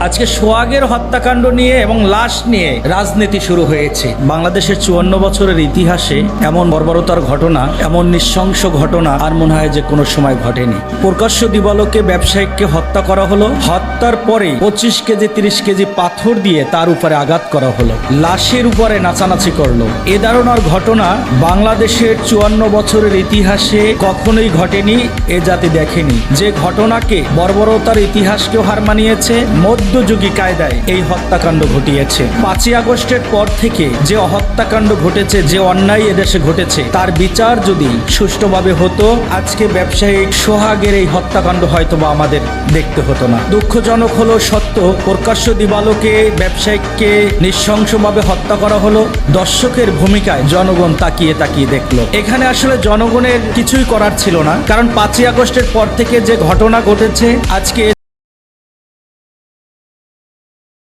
আজকে সোয়াগের হত্যাকাণ্ড নিয়ে এবং লাশ নিয়ে রাজনীতি শুরু হয়েছে। বাংলাদেশের চুয়ান্ন বছরের ইতিহাসে এমন বর্বরতার ঘটনা, এমন নিঃশংস ঘটনা আর মনে হয় যে কোনো সময় ঘটেনি। প্রকাশ্য দিবালোকে ব্যবসায়িককে হত্যা করা হলো, হত্যার পরে পঁচিশ কেজি, তিরিশ কেজি পাথর দিয়ে তার উপরে আঘাত করা হলো। লাশের উপরে নাচানাচি করল। এ ধারণার ঘটনা বাংলাদেশের চুয়ান্ন বছরের ইতিহাসে কখনোই ঘটেনি, এ জাতি দেখেনি। যে ঘটনাকে বর্বরতার ইতিহাসকেও হার মানিয়েছে মধ্যযুগী কায়দায় এই হত্যাকাণ্ড ঘটিয়েছে। পাঁচই আগস্টের পর থেকে যে হত্যাকাণ্ড ঘটেছে, যে অন্যায় এদেশে ঘটেছে, তার বিচার যদি সুষ্ঠুভাবে হতো, আজকে ব্যবসায়িক সোহাগের এই হত্যাকাণ্ড হয়তো বা আমাদের দেখতে হতো না। দুঃখজনক হলো সত্য, প্রকাশ্য দিবালোকে ব্যবসায়িককে নৃশংসভাবে হত্যা করা হলো, দর্শকের ভূমিকায় জনগণ তাকিয়ে তাকিয়ে দেখল। এখানে আসলে জনগণের কিছুই করার ছিল না, কারণ পাঁচই আগস্টের পর থেকে যে ঘটনা ঘটেছে, আজকে